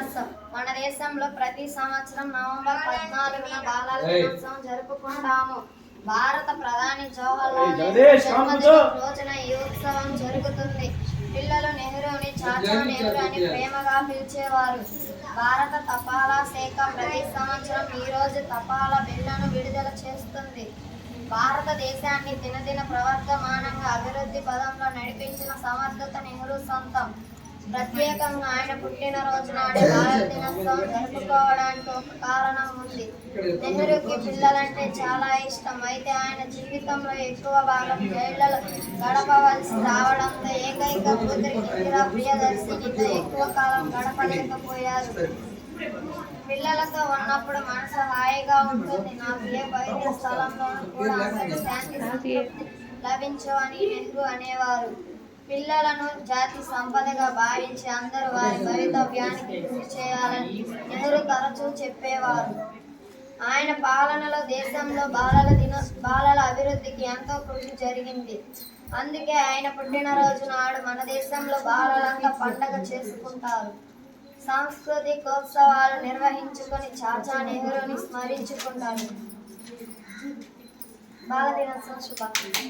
దినోత్సవం మన దేశంలో ప్రతి సంవత్సరం నవంబర్ పద్నాలుగున బాలల దినోత్సవం జరుపుకుంటాము. భారత ప్రధాని జవహర్లాల్ నెహ్రూ రోజున ఈ ఉత్సవం జరుగుతుంది. పిల్లలు నెహ్రూని చాచా నెహ్రూ అని ప్రేమగా పిలిచేవారు. భారత తపాలా శాఖ ప్రతి సంవత్సరం ఈ రోజు తపాలా బిల్లును విడుదల చేస్తుంది. భారతదేశాన్ని దినదిన ప్రవర్తమానంగా అభివృద్ధి పదంలో నడిపించిన సమర్థత నెహ్రూ సొంతం. ప్రత్యేకంగా ఆయన పుట్టినరోజు నాడు భారత దినోత్సవం జరుపుకోవడానికి ఒక కారణం ఉంది. నెహ్రూకి పిల్లలంటే చాలా ఇష్టం. అయితే ఆయన జీవితంలో ఎక్కువ భాగం జైళ్ళలో గడపవలసి రావడంతో ఏకైక కూతురి ఇందిరా ప్రియదర్శినితో ఎక్కువ కాలం గడపలేకపోయారు. పిల్లలతో ఉన్నప్పుడు మనసు హాయిగా ఉంటుంది. నాకు ఏ బయట స్థలంలోనూ కూడా అంతటి శాంతి సంతృప్తి లభించవని నెహ్రూ అనేవారు. పిల్లలను జాతి సంపదగా భావించి అందరూ వారి భవితవ్యానికి కృషి చేయాలని నెహ్రూ తరచూ చెప్పేవారు. ఆయన పాలనలో దేశంలో బాలల దిన బాలల అభివృద్ధికి ఎంతో కృషి జరిగింది. అందుకే ఆయన పుట్టినరోజు నాడు మన దేశంలో బాలలంతా పండగ చేసుకుంటారు. సాంస్కృతికోత్సవాలు నిర్వహించుకొని చాచా నెహ్రూని స్మరించుకుంటారు. బాల దినోత్సవం శుభాకాంక్షలు.